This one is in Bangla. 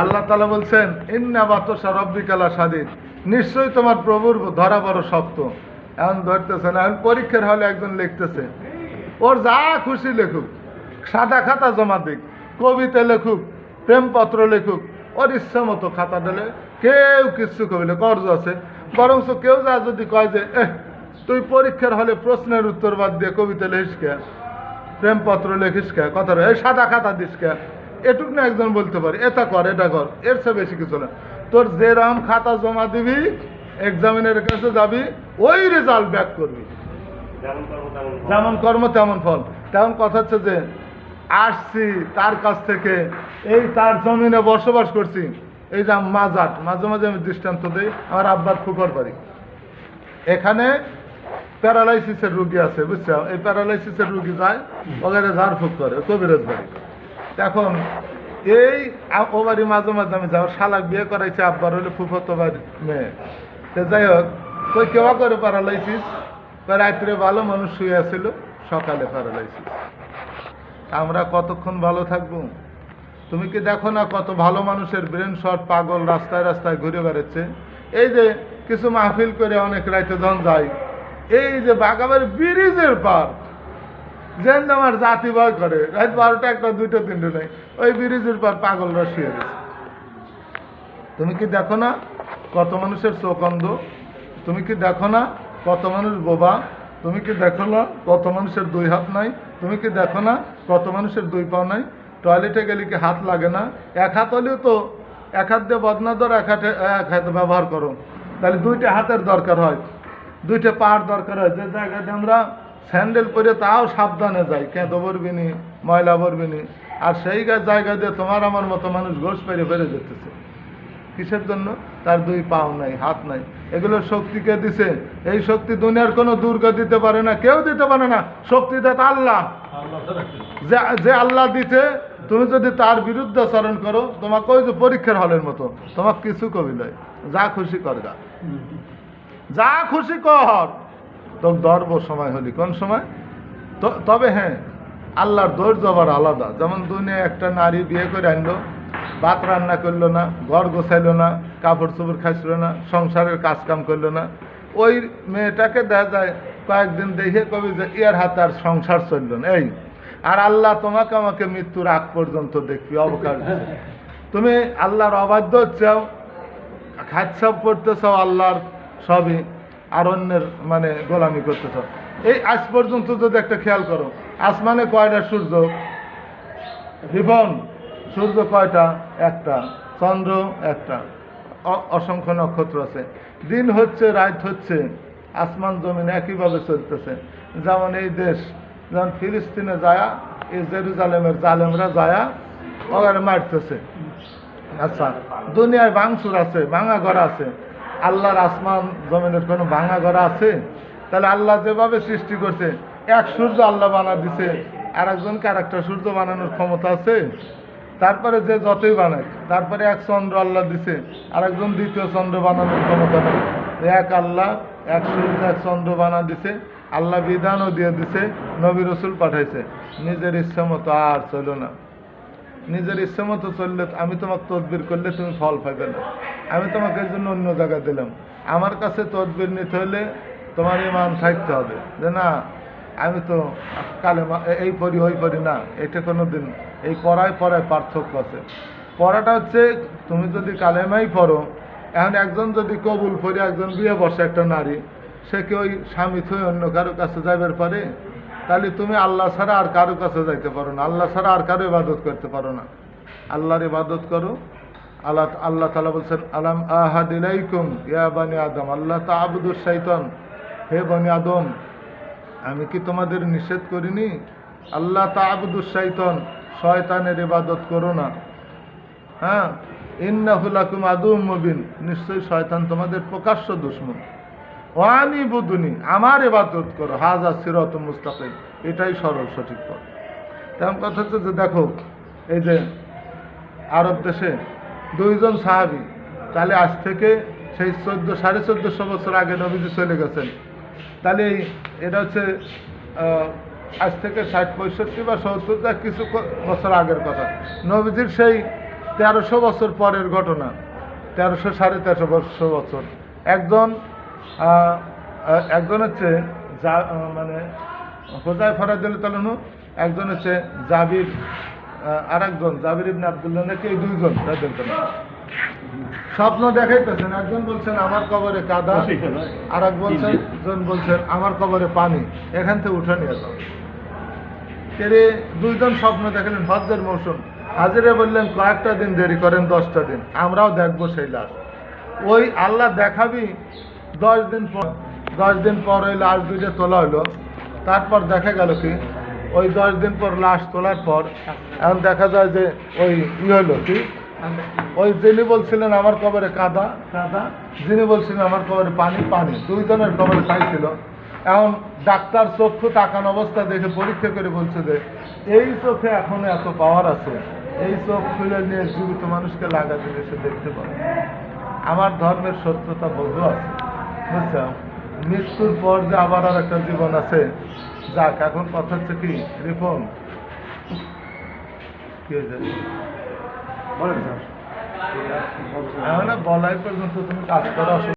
আল্লাহ তালা বলছেন, ইন্না বাতসা রব্বিকালা স্বাধীন নিশ্চয়ই তোমার প্রভুর ধরা বড় শক্ত। এখন ধরতেছে না, এখন পরীক্ষার হলে একজন লিখতেছে, ওর যা খুশি লেখুক, সাদা খাতা জমা দিক, কবিতা লেখুক, প্রেমপত্র লেখুক, ওর ইচ্ছা মতো খাতা দিলে কেউ কিচ্ছু কবিলে কর্জ আছে। বরঞ্চ কেউ যা যদি কয় যে, এহ, তুই পরীক্ষার হলে প্রশ্নের উত্তর বাদ দিয়ে কবিতা লেখিস কে, প্রেমপত্র লেখিস কে কথা এই সাদা খাতা দিস কে এটুক না একজন বলতে পারে এটা কর এটা কর এর চেয়ে বেশি কিছু না। তোর যেরকম খাতা জমা দিবি এক্সামিনের কাছে যাবি ওই রেজাল্ট ব্যাক করবি। যেমন কর্ম তেমন ফল। যেমন কর্ম তেমন ফল। তেমন কথা হচ্ছে যে আসছি তার কাছ থেকে এই তার জমিনে বসবাস করছি। এই যে মাজাট মাঝে মাঝে আমি দৃষ্টান্ত দিই আমার আব্বার ফুকর বাড়ি। এখানে প্যারালাইসিসের রুগী আছে বুঝছ? এই প্যারালাইসিসের রুগী যায় ওখানে ঝাড়ফুঁক করে কবিরাজ বাড়ি। এখন এই ও বাড়ি মাঝে মাঝে আমি যাও শালাক বিয়ে করাইছে, আব্বার হলে ফুফতো বাড়ি মেয়ে। তো যাই হোক, কই কেওয়া করে প্যারালাইসিস? রাত্রে ভালো মানুষ শুয়ে আছিল, সকালে প্যারালাইসিস। আমরা কতক্ষণ ভালো থাকব? তুমি কি দেখো না কত ভালো মানুষের ব্রেন শট পাগল রাস্তায় রাস্তায় ঘুরে বেড়াচ্ছে? এই যে কিছু মাহফিল করে অনেক রাইতে যখন যায়, এই যে বাগাবার ব্রিজের পার। যেন আমার জাতি ভয় করে। রাত বারোটা একটা, দুইটা, তিনটে নেই। ওই ব্রিজের পার পাগলরা শুয়ে গেছে তুমি কি দেখো না কত মানুষের চোখ তুমি কি দেখো না কত মানুষ বোবা? তুমি কি দেখো না কত মানুষের দুই হাত নাই? তুমি কি দেখো না কত মানুষের দুই পাও নাই? টয়লেটে গেলে কি হাত লাগে না? এক হাত হলেও তো এক হাত দিয়ে বদনা ধর, এক হাতে এক হাতে ব্যবহার করো। তাহলে দুইটা হাতের দরকার হয়। দুইটা পার দরকার হয়। যে জায়গাতে আমরা স্যান্ডেল পরে তাও সাবধানে যাই কেঁদো বরবিনি, ময়লা বরবিনি, আর সেই জায়গা দিয়ে তোমার আমার মতো মানুষ ঘোষ পেরে ফেরে যেতেছে। কিসের জন্য? তার দুই পাও নাই, হাত নাই। এগুলোর শক্তি কে দিছে? এই শক্তি দুনিয়ার কোনো দুর্গা দিতে পারে না, কেউ দিতে পারে না। শক্তি দেয় আল্লাহ। যে আল্লাহ দিতে তুমি যদি তার বিরুদ্ধে আচরণ করো, তোমাকে ওই যে পরীক্ষার হলের মতো। তোমাকে কিছু কবি নয় যা খুশি করগা যা খুশি কর। তো দর্ব সময় হলি, কোন সময়? তবে হ্যাঁ আল্লাহর ধৈর্য আবার আলাদা। যেমন দুনিয়া একটা নারী বিয়ে করে আনলো, ভাত রান্না করল না, ঘর গোছাইলো না, কাপড় চোপড় খাইছিল না, সংসারের কাজ কাম করল না, ওই মেয়েটাকে দেখা যায় কয়েকদিন দেখে কবি যে, ইয়ার হাতে আর সংসার চলল না। এই, আর আল্লাহ তোমাকে আমাকে মৃত্যুর আগ পর্যন্ত দেখবি, অবকাশ। তুমি আল্লাহর অবাধ্য চাও খাচ্ছাপ করতেছ আল্লাহর সবই আর অন্যের মানে গোলামি করতেছ। এই আজ পর্যন্ত যদি একটা খেয়াল করো, আসমানে কয়টা সূর্য? জীবন সূর্য কয়টা? একটা। চন্দ্র, একটা। অসংখ্য নক্ষত্র আছে। দিন হচ্ছে, রাত হচ্ছে, আসমান, জমিন একইভাবে চলতেছে। যেমন এই দেশ, যেমন ফিলিস্তিনে যায়া, এই জেরুজালেমের জালেমরা যায়া, ওখানে মারতেছে। আচ্ছা দুনিয়ায় ভাঙচুর আছে, ভাঙা ঘর আছে। আল্লাহর আসমান জমিনের কোনো ভাঙা ঘর আছে? তাহলে আল্লাহ যেভাবে সৃষ্টি করছে, এক সূর্য আল্লাহ বানা দিছে আর একজনকে আর একটা সূর্য বানানোর ক্ষমতা আছে? তারপরে যে যতই বানায় তারপরে এক চন্দ্র আল্লাহ দিছে আর একজন দ্বিতীয় চন্দ্র বানানোর ক্ষমতা নেই। এক আল্লাহ, এক সূর্য, এক চন্দ্র বানা দিছে, আল্লাহ বিধানও দিয়ে দিছে, নবী রসুল পাঠাইছে। নিজের ইচ্ছা মতো আর চলো না। নিজের ইচ্ছে মতো চললে আমি তোমাকে তদবির করলে তুমি ফল পাবে না। আমি তোমাকে জন্য অন্য জায়গায় দিলাম। আমার কাছে তদবির নিতে হলে তোমার ইমান থাকতে হবে। যে না, আমি তো কালে এই পড়ি, ওই পড়ি না। এটা কোনো দিন এই পড়ায় পড়ায় পার্থক্য আছে। পড়াটা হচ্ছে, তুমি যদি কালেমাই পড়ো, এখন একজন যদি কবুল পড়ে, একজন বিয়ে বসে একটা নারী, সে কি ওই স্বামী থই অন্য কারও কাছে যাইবার পারে? তাহলে তুমি আল্লাহ ছাড়া আর কারও কাছে যাইতে পারো না। আল্লাহ ছাড়া আর কারও ইবাদত করতে পারো না। আল্লাহর ইবাদত করো। আল্লাহ আল্লাহ তালা বলছেন, আলাম আহাদিলাইকুম ইয়া বানি আদম? আল্লাহ তা আবুদুর শৈতন হে বনি আদম, আমি কি তোমাদের নিষেধ করিনি? আল্লাহ তা আবুদুর শৈতন শয়তানের ইবাদত করো না। হ্যাঁ? ইন্নাহুলাকুম আদুম মুবিন। নিশ্চয়ই শয়তান তোমাদের প্রকাশ্য দুশ্মন। ওয়ানি বুদুনি আমার এবাদত করো হাজা সিরত মুস্তাকিম। এটাই সরল সঠিক পথ। তেমন কথা হচ্ছে যে দেখো এই যে আরব দেশে দুইজন সাহাবি তাহলে আজ থেকে সেই চোদ্দ সাড়ে চোদ্দোশো বছর আগে নবীজি চলে গেছেন। তাহলে এটা হচ্ছে আজ থেকে ষাট পঁয়ষট্টি বা সত্তর যা কিছু বছর আগের কথা। নবীজির সেই তেরোশো বছর পরের ঘটনা তেরোশো সাড়ে তেরোশো বছর। একজন আহ, আহ, একজন হচ্ছে যা মানে হোজাই ফরাজুল তালনু একজন হচ্ছে জাবির আর একজন জাবির ইবনে আবদুল্লাহ, নাকি এই দুইজন রাজন স্বপ্ন দেখাইতেছেন, একজন বলছেন, আমার কবরে কাদা আর এক বলছেন, জন বলছেন, আমার কবরে পানি, এখান থেকে উঠে নিয়ে যাও। তেরে দুইজন স্বপ্ন দেখালেন, হজ্জের মৌসুম। হাজিরে বললেন, কয়েকটা দিন দেরি করেন, দশটা দিন, আমরাও দেখব সেই লাশ। ওই আল্লাহ দেখাবি দশ দিন পর দশ দিন পর ওই লাশ দুইটা তোলা হলো। তারপর দেখা গেল কি ওই দশ দিন পর লাশ তোলার পর এখন দেখা যায় যে ওই ই হলো কি ওই যিনি বলছিলেন আমার কবরে কাদা কাদা। যিনি বলছিলেন আমার কবরে পানি পানি। দুইজনের কবরে তাই ছিল। এখন ডাক্তার চক্ষু তাকান অবস্থা দেখে পরীক্ষা করে বলছে যে এই চোখে এখন এত পাওয়ার আছে। এই চোখ খুলে নিয়ে জীবিত মানুষকে লাগা দিলে সে দেখতে পারে আমার ধর্মের সত্যতা বহু আছে। বুঝছ মৃত্যুর পর যে আবার আর একটা জীবন আছে যাক এখন কথা হচ্ছে কি? রিফর্ম কি হয়েছে? বলেন স্যার। বলাই পর্যন্ত তুমি কাজ করো